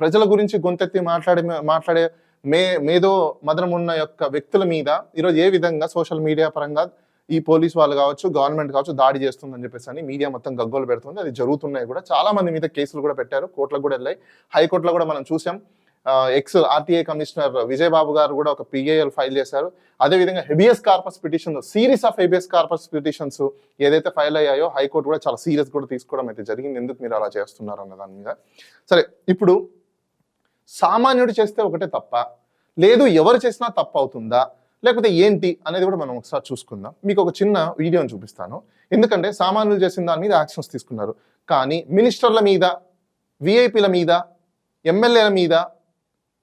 ప్రజల గురించి గొంతెత్తి మాట్లాడే మాట్లాడే మే మేధో మదనం ఉన్న యొక్క వ్యక్తుల మీద ఈరోజు ఏ విధంగా సోషల్ మీడియా పరంగా ఈ పోలీస్ వాళ్ళు కావచ్చు గవర్నమెంట్ కావచ్చు దాడి చేస్తుందని చెప్పేసి అని మీడియా మొత్తం గగ్గోలు పెడుతుంది. అది జరుగుతున్నాయి కూడా. చాలా మంది మీద కేసులు కూడా పెట్టారు. కోర్టులకు కూడా వెళ్ళాయి. హైకోర్టులో కూడా మనం చూసాం. ఎక్స్ ఆర్టీఐ కమిషనర్ విజయబాబు గారు కూడా ఒక పిఏఎల్ ఫైల్ చేశారు. అదేవిధంగా habeas corpus petition series of habeas corpus petitions ఏదైతే ఫైల్ అయ్యాయో హైకోర్టు కూడా చాలా సీరియస్ కూడా తీసుకోవడం అయితే జరిగింది. ఎందుకు మీరు అలా చేస్తున్నారు అన్న దాని మీద? సరే ఇప్పుడు సామాన్యుడు చేస్తే ఒకటే తప్ప లేదు ఎవరు చేసినా తప్పు అవుతుందా లేకపోతే ఏంటి అనేది కూడా మనం ఒకసారి చూసుకుందాం. మీకు ఒక చిన్న వీడియోని చూపిస్తాను. ఎందుకంటే సామాన్యులు చేసిన దాని మీద యాక్షన్స్ తీసుకున్నారు. కానీ మినిస్టర్ల మీద విఐపీల మీద ఎమ్మెల్యేల మీద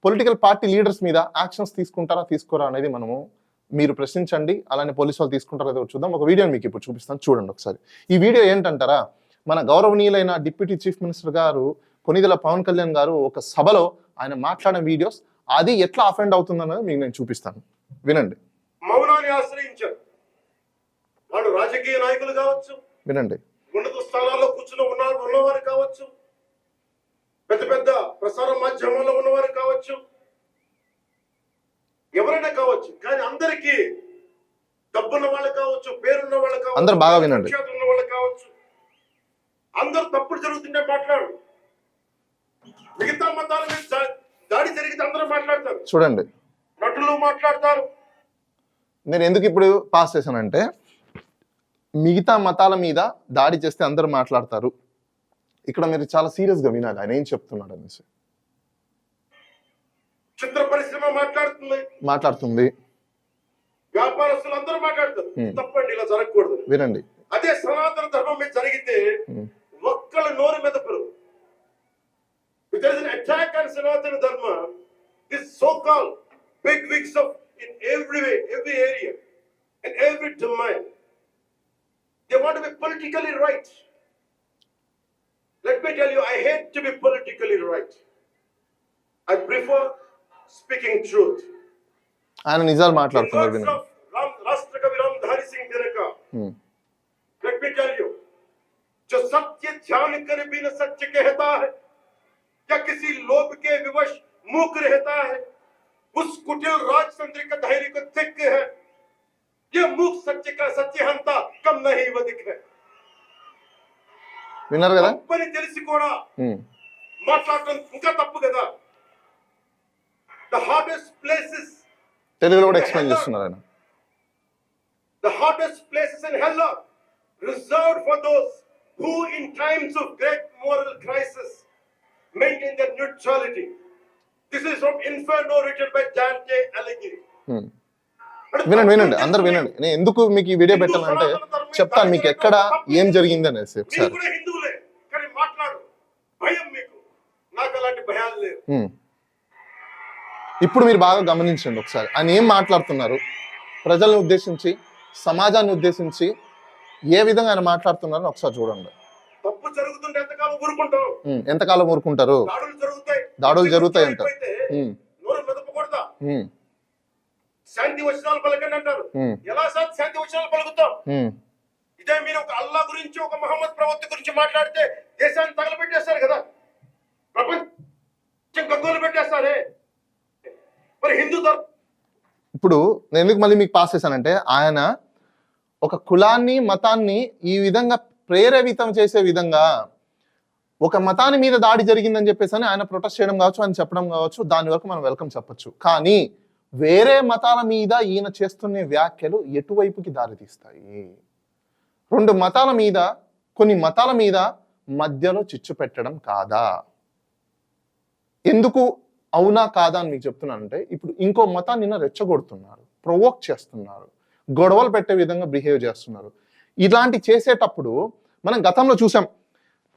పొలిటికల్ పార్టీ లీడర్స్ మీద యాక్షన్స్ తీసుకుంటారా తీసుకోరా అనేది మనము మీరు ప్రశ్నించండి. అలానే పోలీసు వాళ్ళు తీసుకుంటారా చూద్దాం. ఒక వీడియోని మీకు ఇప్పుడు చూపిస్తాను. చూడండి ఒకసారి. ఈ వీడియో ఏంటంటారా మన గౌరవనీయులైన డిప్యూటీ చీఫ్ మినిస్టర్ గారు కొనిదెల పవన్ కళ్యాణ్ గారు ఒక సభలో ఆయన మాట్లాడిన వీడియోస్ అది ఎట్లా అఫెండ్ అవుతుందన్నది మీకు నేను చూపిస్తాను. వినండి. మౌనాన్ని ఆశ్రయించారు. వాళ్ళు రాజకీయ నాయకులు కావచ్చు వినండి. ఉన్నత స్థానాల్లో కూర్చుని ఉన్న ఉన్నవారు కావచ్చు పెద్ద పెద్ద ప్రసార మాధ్యమాల్లో ఉన్నవారు కావచ్చు ఎవరైనా కావచ్చు కానీ అందరికీ డబ్బున్న వాళ్ళు కావచ్చు పేరున్న వాళ్ళు కావచ్చు అందరూ బాగా వినండి. ఉన్న వాళ్ళు కావచ్చు అందరూ తప్పుడు జరుగుతుంటే మాట్లాడు మిగతా మతాల మీద దాడి జరిగితే అందరూ మాట్లాడతారు. చూడండి. నటులు మాట్లాడతారు. నేను ఎందుకు ఇప్పుడు పాస్ చేశానంటే మిగతా మతాల మీద దాడి చేస్తే అందరూ మాట్లాడతారు. ఇక్కడ మీరు చాలా సీరియస్గా వినాలి. ఆయన ఏం చెప్తున్నాడు అనేసి. చిత్ర పరిశ్రమ మాట్లాడుతుంది. మాట్లాడుతుంది. వ్యాపారస్తులు అందరూ మాట్లాడతారు. తప్పండి ఇలా జరగకూడదు. వినండి. అదే సనాతన ధర్మం మీద జరిగితే. ఒక్కళ్ళ నోరు మెదపరు If there is an attack on Sanatana Dharma, this so-called big wigs of in every way, every area, in every domain, they want to be politically right. Let me tell you, I hate to be politically right. I prefer speaking truth. ఆయన నిజాలు In మాట్లాడుతున్నారు words వినండి of Ram, Rashtrakavi Ramdhari Singh Dinaka, Hmm. let me tell you, जो सत्य ध्यान कर भी न सत्य कहता है या किसी लोभ के विवश मूक रहता है उस कुटिल राजतंत्र का धैर्य को तिक है ये मूक सत्य का सत्य हंता कम नहीं वधिक है విన్నారు కదా తప్పని తెలిసి కూడా Hmm. మాట్లాడటం ఇంకా తప్పు కదా ద హార్డెస్ట్ ప్లేసెస్ తెలుగులో కూడా ఎక్స్ప్లెయిన్ చేస్తున్నారు ఆయన The hottest places in hell are reserved for those who, in times of great moral crisis, maintain their neutrality. This is from Inferno written by Dante Alighieri. Hmm. వినండి వినండి అందరు వినండి నేను ఎందుకు మీకు ఈ వీడియో పెట్టాలంటే చెప్తాను మీకు ఎక్కడ ఏం జరిగింది అనేసి ఒకసారి కూడా హిందువులే కానీ మాట్లాడు భయం మీకు నాకు అలాంటి భయాలు లేవు Hmm. ఇప్పుడు మీరు బాగా గమనించండి ఒకసారి ఆయన ఏం మాట్లాడుతున్నారు ప్రజలను ఉద్దేశించి సమాజాన్ని ఉద్దేశించి ఏ విధంగా ఆయన మాట్లాడుతున్నారో ఒకసారి చూడండి ఎంతకాలం ఊరుకుంటాం. ఎంతకాలం ఊరుకుంటారు దాడులు జరుగుతాయి దాడులు జరుగుతాయి అంట. అయిపోతే. నోరు మెదపకూడదా Hmm. శాంతి వచనాలు పలకండి అంటారు. ఎలా సార్ శాంతి వచనాలు పలుకుతాం. ఇదే మీరు ఒక అల్లా గురించి ఒక మహమ్మద్ ప్రవక్త గురించి మాట్లాడితే దేశాన్ని తగలబెట్టేస్తారు కదా ప్రపంచం గగ్గోలు పెట్టేస్తారే మరి హిందూ ధర్మం ఇప్పుడు నేను ఎందుకు మళ్ళీ మీకు పాస్ చేశానంటే ఆయన ఒక కులాన్ని మతాన్ని ఈ విధంగా ప్రేరేపితం చేసే విధంగా ఒక మతాన్ని మీద దాడి జరిగిందని చెప్పేసి అని ఆయన ప్రొటెస్ట్ చేయడం కావచ్చు అని చెప్పడం కావచ్చు దాని వరకు మనం వెల్కమ్ చెప్పొచ్చు. కానీ వేరే మతాల మీద ఈయన చేస్తున్న వ్యాఖ్యలు ఎటువైపుకి దారితీస్తాయి? రెండు మతాల మీద కొన్ని మతాల మీద మధ్యలో చిచ్చు పెట్టడం కాదా? ఎందుకు అవునా కాదా అని మీకు చెప్తున్నానంటే ఇప్పుడు ఇంకో మతాన్ని నిన్న రెచ్చగొడుతున్నారు ప్రొవోక్ చేస్తున్నారు గొడవలు పెట్టే విధంగా బిహేవ్ చేస్తున్నారు. ఇలాంటి చేసేటప్పుడు మనం గతంలో చూసాం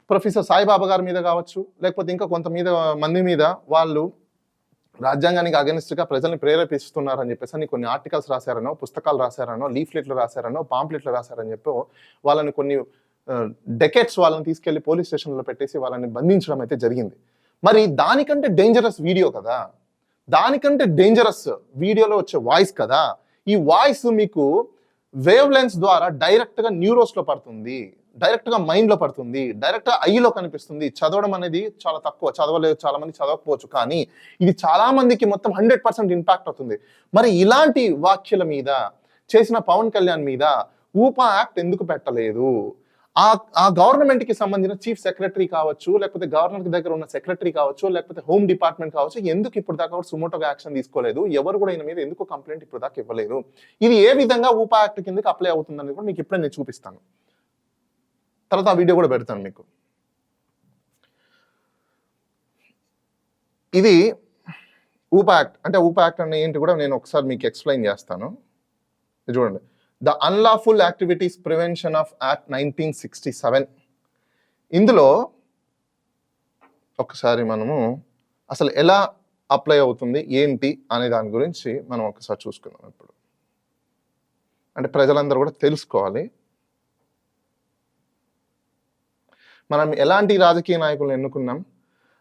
ప్రొఫెసర్ సాయిబాబా గారి మీద కావచ్చు లేకపోతే ఇంకా కొంత మీద మంది మీద వాళ్ళు రాజ్యాంగానికి అగెనిస్ట్గా ప్రజల్ని ప్రేరేపిస్తున్నారని చెప్పేసి అని కొన్ని ఆర్టికల్స్ రాశారనో పుస్తకాలు రాశారనో లీఫ్లెట్లు రాశారనో పాంప్లెట్లు రాశారని చెప్పి వాళ్ళని కొన్ని డెకెట్స్ వాళ్ళని తీసుకెళ్ళి పోలీస్ స్టేషన్లో పెట్టేసి వాళ్ళని బంధించడం అయితే జరిగింది. మరి దానికంటే డేంజరస్ వీడియో కదా. దానికంటే డేంజరస్ వీడియోలో వచ్చే వాయిస్ కదా. ఈ వాయిస్ మీకు వేవ్ లెన్స్ ద్వారా డైరెక్ట్గా న్యూరోస్లో పడుతుంది. డైరెక్ట్గా మైండ్లో పడుతుంది. డైరెక్ట్గా ఐలో కనిపిస్తుంది. చదవడం అనేది చాలా తక్కువ. చదవలేదు చాలా మంది చదవకపోవచ్చు. కానీ ఇది చాలా మందికి మొత్తం హండ్రెడ్ పర్సెంట్ ఇంపాక్ట్ అవుతుంది. మరి ఇలాంటి వ్యాఖ్యల మీద చేసిన పవన్ కళ్యాణ్ మీద ఊపా యాక్ట్ ఎందుకు పెట్టలేదు? ఆ ఆ గవర్నమెంట్కి సంబంధించిన చీఫ్ సెక్రటరీ కావచ్చు లేకపోతే గవర్నర్ దగ్గర ఉన్న సెక్రటరీ కావచ్చు లేకపోతే హోమ్ డిపార్ట్మెంట్ కావచ్చు ఎందుకు ఇప్పుడు దాకా కూడా సుమోటోగా యాక్షన్ తీసుకోలేదు? ఎవరు కూడా ఈయన మీద ఎందుకు కంప్లైంట్ ఇప్పుడు దాకా ఇవ్వలేదు? ఇది ఏ విధంగా ఊపా యాక్ట్ కిందకి అప్లై అవుతుందని కూడా మీకు ఇప్పుడే నేను చూపిస్తాను. తర్వాత ఆ వీడియో కూడా పెడతాను మీకు. ఇది ఊపా యాక్ట్ అంటే ఊపా యాక్ట్ అనే ఏంటి కూడా నేను ఒకసారి మీకు ఎక్స్ప్లెయిన్ చేస్తాను. చూడండి. The unlawful activities prevention of act nineteen sixty seven. ఇందులో ఒకసారి మనము అసలు ఎలా అప్లై అవుతుంది ఏంటి అనే దాని గురించి మనం ఒకసారి చూసుకుందాం ఇప్పుడు. అంటే ప్రజలందరూ కూడా తెలుసుకోవాలి. మనం ఎలాంటి రాజకీయ నాయకులను ఎన్నుకున్నాం?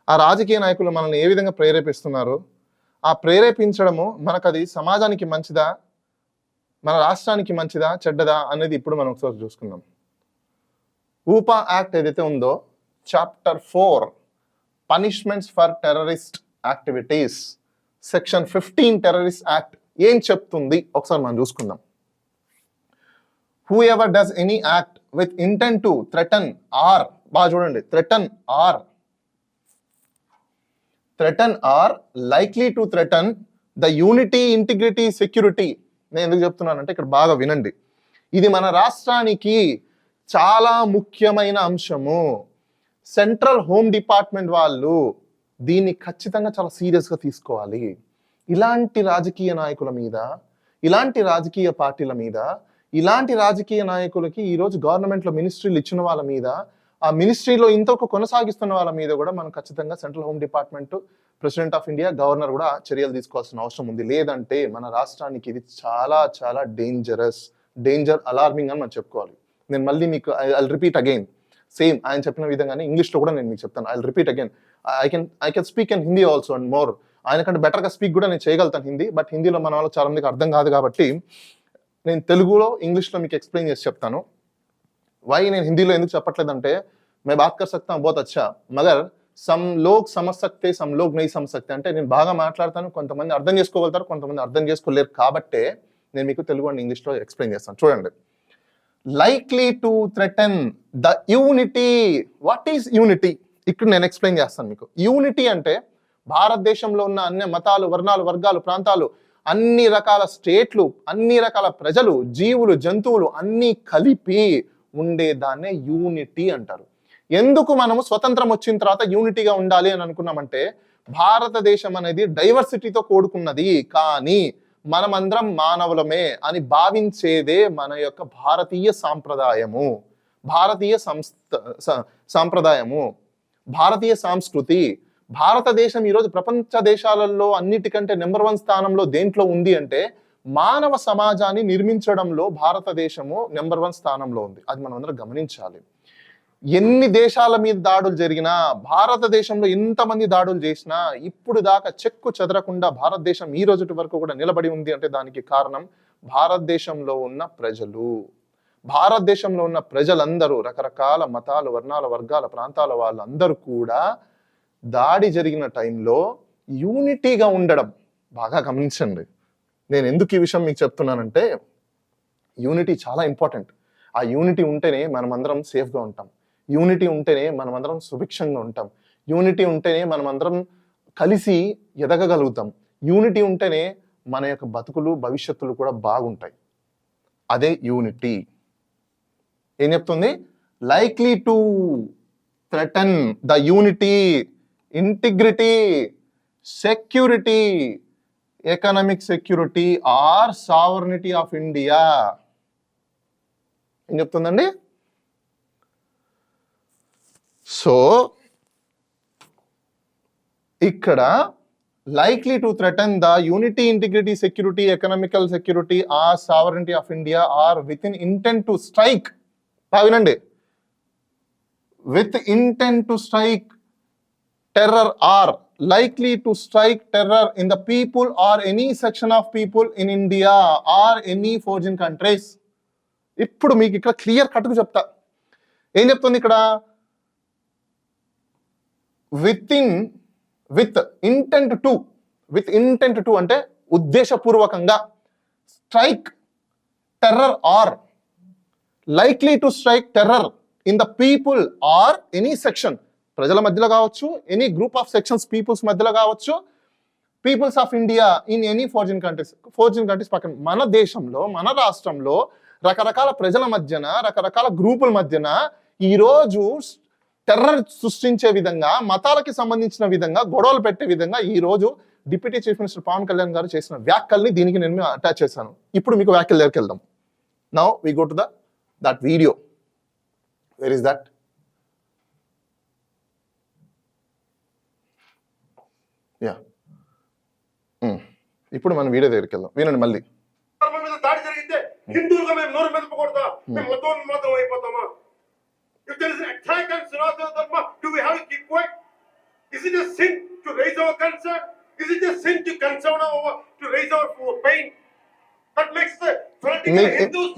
ఆ రాజకీయ నాయకులు మనల్ని ఏ విధంగా ప్రేరేపిస్తున్నారు ఆ ప్రేరేపించడము మనకు అది సమాజానికి మంచిదా? మన రాష్ట్రానికి మంచిదా? చెడ్డదా? అనేది ఇప్పుడు మనం ఒకసారి చూసుకుందాం. ఊపా యాక్ట్ ఏదైతే ఉందో chapter four punishments for terrorist activities section fifteen terrorist act ఏం చెప్తుంది? ఒకసారి మనం చూసుకుందాం. Whoever does any act with intent to threaten or బాగా చూడండి. Threaten or. Threaten or likely to threaten the unity integrity security నేను ఎందుకు చెప్తున్నానంటే ఇక్కడ బాగా వినండి. ఇది మన రాష్ట్రానికి చాలా ముఖ్యమైన అంశము. సెంట్రల్ హోమ్ డిపార్ట్మెంట్ వాళ్ళు దీన్ని ఖచ్చితంగా చాలా సీరియస్గా తీసుకోవాలి. ఇలాంటి రాజకీయ నాయకుల మీద ఇలాంటి రాజకీయ పార్టీల మీద ఇలాంటి రాజకీయ నాయకులకి ఈరోజు గవర్నమెంట్లో మినిస్ట్రీలు ఇచ్చిన వాళ్ళ మీద ఆ మినిస్ట్రీలో ఇంతకు కొనసాగిస్తున్న వాళ్ళ మీద కూడా మనం ఖచ్చితంగా central home department president of India governor కూడా చర్యలు తీసుకోవాల్సిన అవసరం ఉంది. లేదంటే మన రాష్ట్రానికి ఇది చాలా చాలా డేంజరస్ డేంజర్ అలార్మింగ్ అని మనం చెప్పుకోవాలి. నేను మళ్ళీ మీకు ఐ రిపీట్ అగైన్ సేమ్ ఆయన చెప్పిన విధంగానే ఇంగ్లీష్లో కూడా నేను మీకు చెప్తాను. I repeat again I can I can speak in Hindi also and more ఆయన కంటే బెటర్గా స్పీక్ కూడా నేను చేయగలుగుతాను హిందీ బట్ హిందీలో మన వాళ్ళు చాలా మందికి అర్థం కాదు కాబట్టి నేను తెలుగులో ఇంగ్లీష్లో మీకు ఎక్స్ప్లెయిన్ చేసి చెప్తాను. వై నేను హిందీలో ఎందుకు చెప్పట్లేదంటే मैं बात कर सकता हूँ बहुत अच्छा సమ్ లోక్ సమజ్ సమ్ లోక్ నై సమజ్ అంటే నేను బాగా మాట్లాడతాను కొంతమంది అర్థం చేసుకోగలుగుతారు కొంతమంది అర్థం చేసుకోలేరు. కాబట్టే నేను మీకు తెలుగు అండ్ ఇంగ్లీష్లో ఎక్స్ప్లెయిన్ చేస్తాను. చూడండి. Likely to threaten the unity what is unity ఇక్కడ నేను ఎక్స్ప్లెయిన్ చేస్తాను మీకు. యూనిటీ అంటే భారతదేశంలో ఉన్న అన్ని మతాలు వర్ణాలు వర్గాలు ప్రాంతాలు అన్ని రకాల స్టేట్లు అన్ని రకాల ప్రజలు జీవులు జంతువులు అన్నీ కలిపి ఉండేదాన్నే యూనిటీ అంటారు. ఎందుకు మనము స్వతంత్రం వచ్చిన తర్వాత యూనిటీగా ఉండాలి అని అనుకున్నామంటే భారతదేశం అనేది డైవర్సిటీతో కూడుకున్నది కానీ మనమందరం మానవులమే అని భావించేదే మన యొక్క భారతీయ సాంప్రదాయము. భారతీయ సంస్థ సాంప్రదాయము. భారతీయ సంస్కృతి. భారతదేశం ఈరోజు ప్రపంచ దేశాలలో అన్నిటికంటే నెంబర్ వన్ స్థానంలో దేంట్లో ఉంది అంటే మానవ సమాజాన్ని నిర్మించడంలో భారతదేశము నెంబర్ వన్ స్థానంలో ఉంది. అది మనం అందరం గమనించాలి. ఎన్ని దేశాల మీద దాడులు జరిగినా భారతదేశంలో ఎంతమంది దాడులు చేసినా ఇప్పుడు దాకా చెక్కు చెదరకుండా భారతదేశం ఈ రోజు వరకు కూడా నిలబడి ఉంది అంటే దానికి కారణం భారతదేశంలో ఉన్న ప్రజలు. భారతదేశంలో ఉన్న ప్రజలందరూ రకరకాల మతాలు వర్ణాల వర్గాల ప్రాంతాల వాళ్ళందరూ కూడా దాడి జరిగిన టైంలో యూనిటీగా ఉండడం బాగా గమనించండి. నేను ఎందుకు ఈ విషయం మీకు చెప్తున్నానంటే యూనిటీ చాలా ఇంపార్టెంట్ ఆ యూనిటీ ఉంటేనే మనమందరం సేఫ్గా ఉంటాం. యూనిటీ ఉంటేనే మనమందరం సుభిక్షంగా ఉంటాం. యూనిటీ ఉంటేనే మనమందరం కలిసి ఎదగగలుగుతాం. యూనిటీ ఉంటేనే మన యొక్క బతుకులు భవిష్యత్తులు కూడా బాగుంటాయి. అదే యూనిటీ ఏం చెప్తుంది? Likely to threaten the unity integrity security economic security or sovereignty of India ఏం చెప్తుందండి? సో ఇక్కడ likely to threaten the unity integrity security economical security or sovereignty of India or with in intent to strike వినండి. With intent to strike terror or likely to strike terror in the people or any section of people in India or any foreign countries. ఇప్పుడు మీకు ఇక్కడ clear కట్గా చెప్తా ఏం చెప్తుంది ఇక్కడ with in with intent to with intent to అంటే ఉద్దేశపూర్వకంగా strike terror or likely to strike terror in the people or any section ప్రజల మధ్యలో కావచ్చు any group of sections peoples మధ్యలో కావచ్చు peoples of India in any foreign countries foreign countries పక్కన. మన దేశంలో మన రాష్ట్రంలో రకరకాల ప్రజల మధ్యన రకరకాల గ్రూపుల మధ్యన ఈరోజు టెర్రర్ సృష్టించే విధంగా మతాలకి సంబంధించిన విధంగా గొడవలు పెట్టే విధంగా ఈరోజు deputy chief minister Pawan Kalyan garu చేసిన వ్యాఖ్యల్ని దీనికి నేను అటాచ్ చేశాను. ఇప్పుడు మీకు వ్యాఖ్యల దగ్గరికి వెళ్దాం. Now we go to the that video where is that yeah. ఇప్పుడు మనం వీడియో దగ్గరికి వెళ్దాం. వినండి మళ్ళీ. దాడి జరిగితే హిందువులుగా మేము నోరు మెదపకూడదా మేము.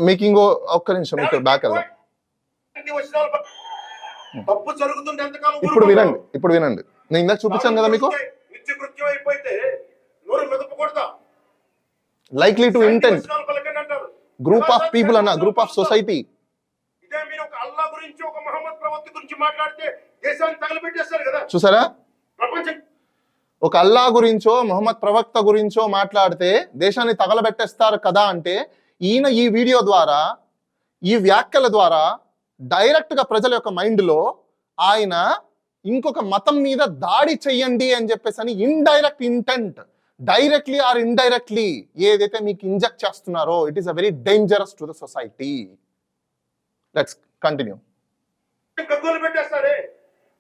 మీకు ఇంకో ఒక్క నిమిషం ఇక్కడ బ్యాక్ వెళ్దాం. తప్పు జరుగుతుంటే ఎంతకాలం ఇప్పుడు? వినండి ఇప్పుడు వినండి. నేను ఇందాక చూపించాను కదా మీకు? కృత్యం అయిపోతే నోరు మెదపకూడదా likely to intent. Group of people అన్న గ్రూప్ ఆఫ్ సొసైటీ ఇదే మీరు ఒక అల్లా గురించి ఒక మహమ్మద్ ప్రవక్త గురించి మాట్లాడితే దేశాన్ని తగలబెట్టేస్తారు కదా. చూసారా? ప్రపంచం. ఒక అల్లా గురించో మొహమ్మద్ ప్రవక్త గురించో మాట్లాడితే దేశాన్ని తగలబెట్టేస్తారు కదా అంటే ఈయన ఈ వీడియో ద్వారా ఈ వ్యాఖ్యల ద్వారా డైరెక్ట్గా ప్రజల యొక్క మైండ్లో ఆయన ఇంకొక మతం మీద దాడి చెయ్యండి అని చెప్పేసి అని indirect intent directly or indirectly ఏదైతే మీకు ఇంజెక్ట్ చేస్తున్నారో it is a very dangerous to the society let's continue గగ్గోలు పెట్టేస్తారే?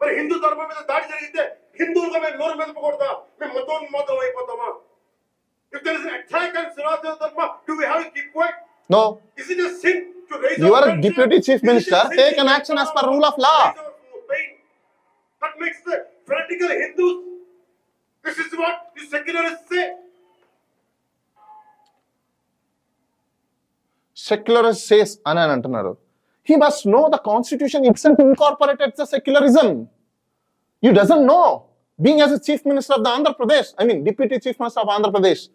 మరి హిందూ ధర్మం మీద దాడి జరిగితే హిందువులుగా మేము నోరు మెదపకూడదా మేము మతం మతం అయిపోతామా? If there is attack on Sanatana Dharma do we have keep quiet no is it a sin to raise You are a deputy chief minister. Take an action as per rule of law. makes the Hindus. This is what the secularists say. Secularist says Anan ah, Antanaro. He must know the constitution itself incorporated the secularism. He doesn't know. Being as a chief minister of the Andhra Pradesh, I mean deputy chief minister of Andhra Pradesh,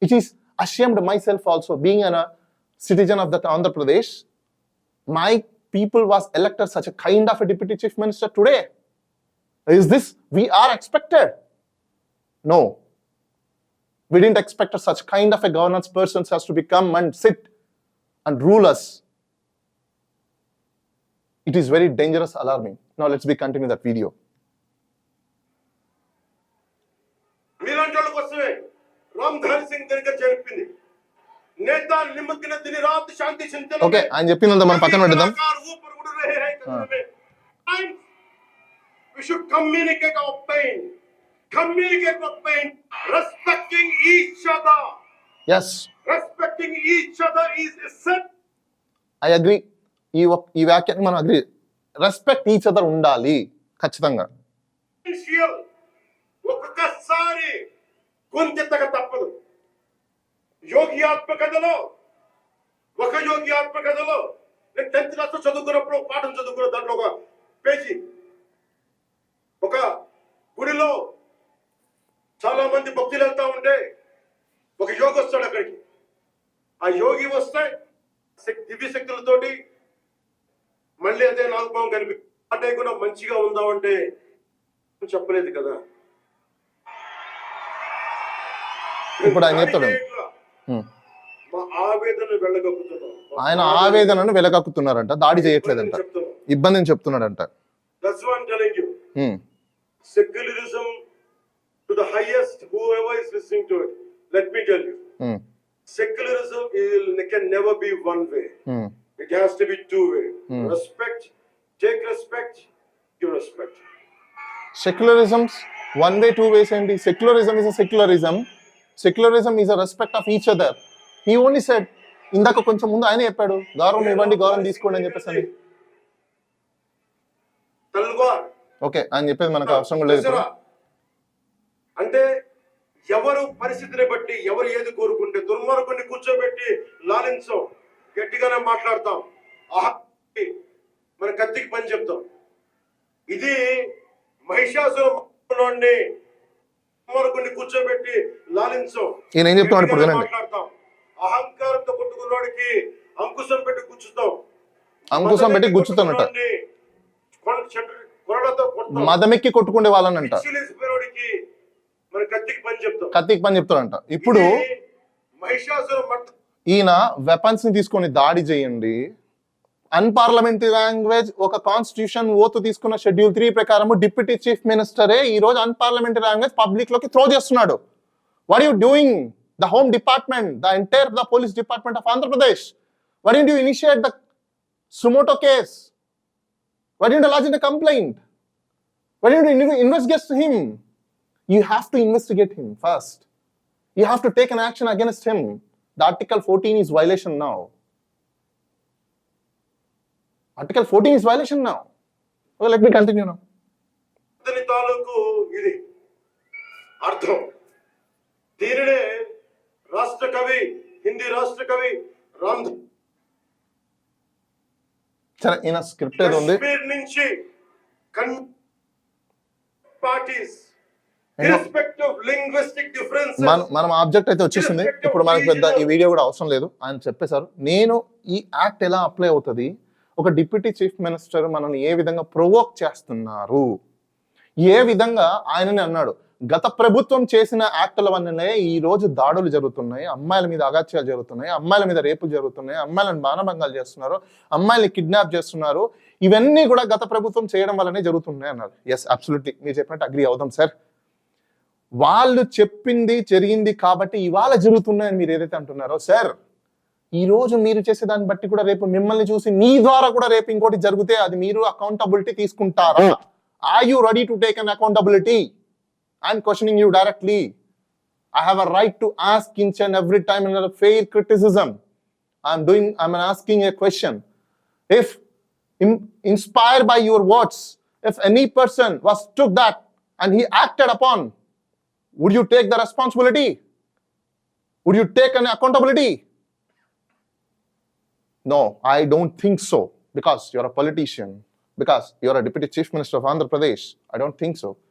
it is ashamed myself also being a uh, citizen of the Andhra Pradesh. My people was elected such a kind of a deputy chief minister today. Is this we are expected? No. We didn't expect such kind of a governance person has to become and sit and rule us. It is very dangerous, alarming. Now let's be continue that video. మీలాంటి వాళ్ళ కోసమే రామ్ ధారి సింగ్ దినకర్ చెప్పింది నేత నిమ్మకిన దిని రాత్ శాంతి చింతన okay ఆయన చెప్పిందంతా మనం పక్కన పెడదాం ऊपर उड़ रहे हैं कचरे में and we should communicate our pain communicate our pain respecting each other. Yes respecting each other is essential I agree ఈ ఈ వ్యాఖ్యాన్ని మనం అగ్రి రెస్పెక్ట్ ఈచ్ అదర్ ఉండాలి. ఖచ్చితంగా. ఒక్కొక్కసారి గొంతెత్తక తప్పదు. యోగి ఆత్మకథలో ఒక యోగి ఆత్మకథలో నేను టెన్త్ క్లాస్ చదువుకున్నప్పుడు పాఠం చదువుకున్న దాంట్లో ఒక పేజీ ఒక గుడిలో చాలా మంది భక్తులు వెళ్తా ఉంటే ఒక యోగి వస్తాడు అక్కడికి ఆ యోగి వస్తే దివ్య శక్తులతోటి మళ్ళీ అదే నాగభావం కనిపి అంటే కూడా మంచిగా ఉందామంటే చెప్పలేదు కదా. ఇప్పుడు ఆయన చెప్తాడు. మా ఆయన ఆవేదనను వెలకక్కుతున్నారంట దాడి చేయట్లేదంట ఇబ్బందిని చెప్తున్నాడంట. That's one telling you hmm. secularism to the highest whoever is listening to it never be one way. హ్మ్. it has to be two way. Hmm. respect take respect give respect. Secularism's one way two ways ఏంటి secularism is a secularism secularism is a respect of each other he only said ఇందాక కొంచెం ముందు ఆయన చెప్పాడు గౌరవం ఇవ్వండి గౌరవం తీసుకోండి అని చెప్పేసి ఓకే ఆయన చెప్పేది మనకు అవసరం లేదు. అంటే ఎవరు పరిస్థితిని బట్టి ఎవరు ఏది కోరుకుంటే దుర్మార్గుని కూర్చోబెట్టి లాలించం. గట్టిగానే మాట్లాడతాం. మన కత్తికి పని చెప్తాం. ఇది మహిషాసురుని మనకుని కూర్చోబెట్టి లాలించం. మాట్లాడతాం. అహంకారంతో కొట్టుకున్నోడికి అంకుశం పెట్టి గుచ్చుతాం అంకుశం పెట్టి గుచ్చుతానట మదమెక్కి కొట్టుకునే పిచ్చిలేసిపోయినోడికి మన కత్తికి పని చెప్తాం. కత్తికి పని చెప్తాడంట ఇప్పుడు ఈయన వెపన్స్ని తీసుకొని దాడి చేయండి. అన్పార్లమెంటరీ లాంగ్వేజ్ ఒక కాన్స్టిట్యూషన్ ఓతు తీసుకున్న షెడ్యూల్ త్రీ ప్రకారం డిప్యూటీ చీఫ్ మినిస్టరే ఈ రోజు అన్పార్లమెంటరీ లాంగ్వేజ్ పబ్లిక్లోకి త్రో చేస్తున్నాడు. What you doing the home department the entire the police department of Andhra Pradesh where you initiate the suo motu case where you lodge in the complaint where you investigate him you have to investigate him first you have to take an action against him. The Article 14 is violation now. Article 14 is violation now. Well, let me continue now. ఇది అర్థం దీనినే రాష్ట్ర కవి హిందీ రాష్ట్ర కవి రామ్ సరే ఈయన script ఏదో ఉంది నుంచి కన్ పార్టీస్ మన మనం ఆబ్జెక్ట్ అయితే వచ్చేసింది. ఇప్పుడు మనకి పెద్ద ఈ వీడియో కూడా అవసరం లేదు. ఆయన చెప్పేశారు. నేను ఈ యాక్ట్ ఎలా అప్లై అవుతుంది? ఒక డిప్యూటీ చీఫ్ మినిస్టర్ మనల్ని ఏ విధంగా ప్రొవోక్ చేస్తున్నారు? ఏ విధంగా ఆయనని అన్నాడు? గత ప్రభుత్వం చేసిన యాక్టుల వల్లనే ఈ రోజు దాడులు జరుగుతున్నాయి. అమ్మాయిల మీద అగాత్యాలు జరుగుతున్నాయి. అమ్మాయిల మీద రేపులు జరుగుతున్నాయి. అమ్మాయిలను మానభంగాలు చేస్తున్నారు. అమ్మాయిల్ని కిడ్నాప్ చేస్తున్నారు. ఇవన్నీ కూడా గత ప్రభుత్వం చేయడం వల్లనే జరుగుతున్నాయి అన్నారు. ఎస్ అబ్సల్యూట్లీ మీరు చెప్పినట్టు అగ్రి అవుదాం సార్ వాళ్ళు చెప్పింది జరిగింది కాబట్టి ఇవాళ జరుగుతున్నాయని మీరు ఏదైతే అంటున్నారో సార్ ఈ రోజు మీరు చేసే దాన్ని బట్టి కూడా రేపు మిమ్మల్ని చూసి మీ ద్వారా కూడా రేపు ఇంకోటి జరిగితే అది మీరు అకౌంటబిలిటీ తీసుకుంటారా? Are you ready to take on accountability I'm questioning you directly I have a right to ask each and every time in fair criticism I'm doing I'm asking a question in- inspired by your words if any person was took that and he acted upon would you take the responsibility? Would you take an accountability? No i don't think so. Because you're a politician. Because you're a deputy chief minister of andhra pradesh. I don't think so